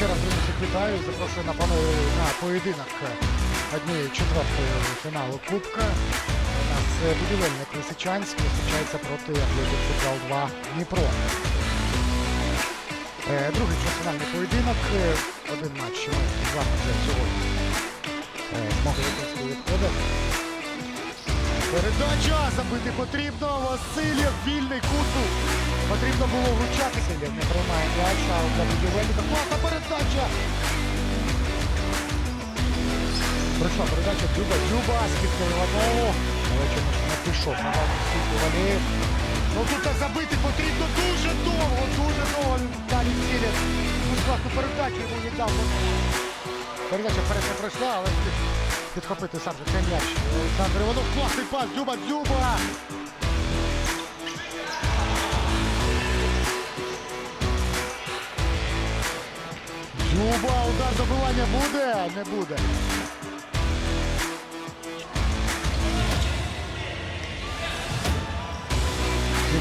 вітаю. Запрошую на, пане- на поєдинок однієї четвертої фіналу Кубка. У нас е, будівельник Лисичанськ зустрічається проти Атлетик Футбол 2 Дніпро. Е, Другий чвертьфінальний поєдинок. Е, Один матч ми з вами вже сьогодні е, змогли виконати відходи. Передача забити потрібно. Васильєв, вільний куту. Потрібно було вручати. Васильєв не приймає м'яч, а для будівельника. Класна передача. Прийшла передача Дзюба, Дзюба, скидка Іванову. Але чомусь не пішов. На дальню скидку Валєєв. Ну тут так забити потрібно дуже довго, дуже довго. Далі цілі. Ну, класну передачу йому не дав. Передача вперед не пройшла, але підхопити сам же цей м'яч. Олександр Іванов, класний пас, Дзюба, Дзюба. Дзюба, удар добивання буде? Не буде.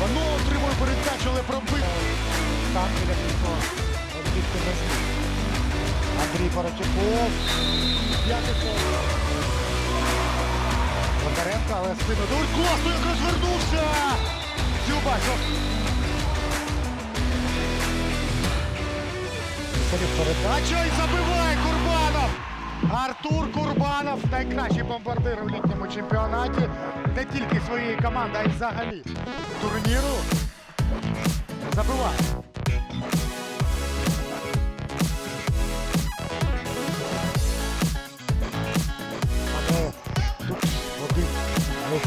Іванов отримує передачу, але пробив. Там біля кілько. Обігти не зміг. Андрій Паратюков. П'ятий фол. Бондаренко, але спину дурь. Класно, як розвернувся! Що? Собі передача і забиває! Артур Курбанов найкращий бомбардир у літньому чемпіонаті. Не тільки своєї команди, а й взагалі турніру. Забиває.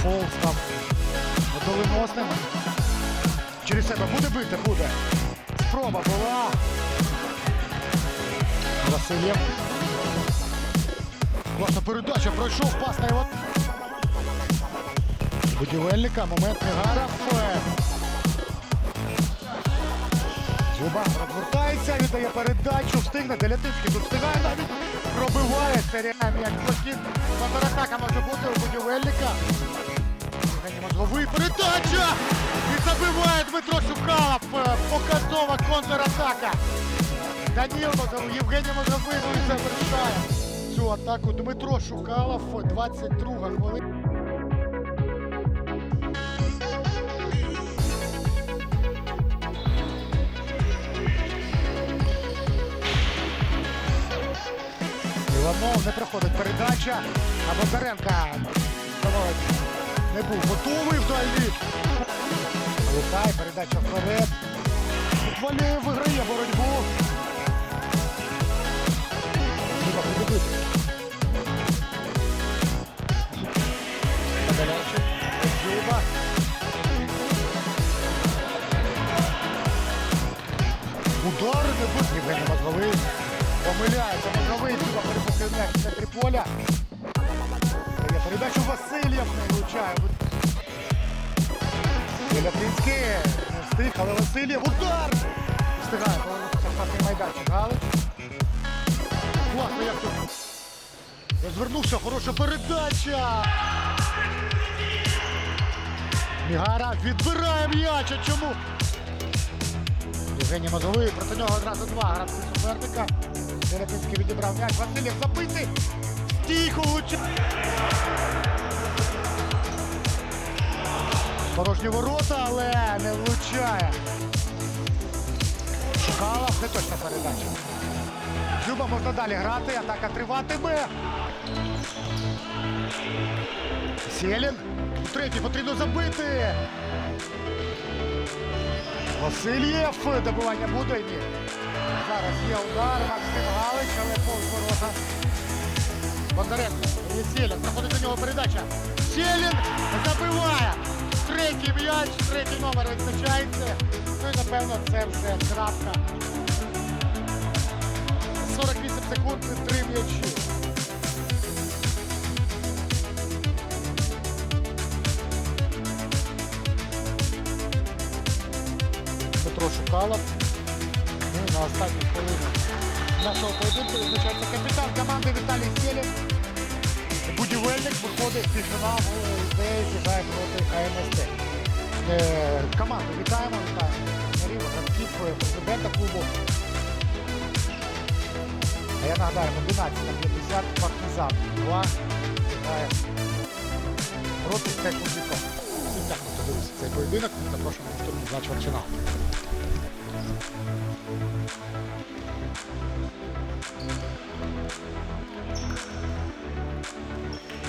Фол став доленосним. Через себе буде бити, буде. Спроба була. Васильєв. Передача, пройшов пас на його. Будівельника, момент Негаров. Зуба розвертається, віддає передачу, встигне, Делятинський тут встигає навіть, пробиває, серія м'яч прохід. Контратака може бути у будівельника. Мозговий, передача! І забиває Дмитро Шукалов. Е, Показова контратака. Даніл Мозговий, Євгеній Мозговий ну і завершає цю атаку. Дмитро Шукалов, 22 хвилина. Іванов не проходить передача. А Бондаренка не був готовий вдалі. Лутай, передача вперед. Валєєв виграє боротьбу. Удари не будуть. Євгеній Мозговий. Помиляється Мозговий. Перепустив м'яч в центрі поля. Передачу Васильєв не влучає. Білятинський не встиг, але Васильєв. Удар! Встигає штрафний майданчик. Галич. Класно, як тут. Розвернувся, хороша передача. Мігара відбирає м'яч. А чому? Євгеній Мозовий, проти нього одразу два гравці суперника. Терепинський відібрав м'яч. Васильєв забитий. Тихо влучає. Порожні ворота, але не влучає. Шукалов, не точна передача. Люба можна далі грати, атака триватиме. Селін. Третій потрібно забити. Васильєв. Добивання буде? Ні. Зараз є удар. Максим Галич, але повз ворота. Бондаренко. Є Селін. Заходить до нього передача. Селін забиває. Третій м'яч, третій номер відзначається. Ну і напевно це вже крапка. 48 секунд, три м'ячі. Петро Ну на останній хвилині нашого поєдинку визначається капітан команди Віталій Селін. Будівельник виходить в півфінал, де зіграє проти КМСТ. Е, команду вітаємо, вітаємо. Гравців, президента клубу. А я нагадаю, 11.50 партизан 2 грає проти Технозіка. Всім дякую, хто дивився цей поєдинок. Запрошуємо на наступний два чвертьфінал. Thank you.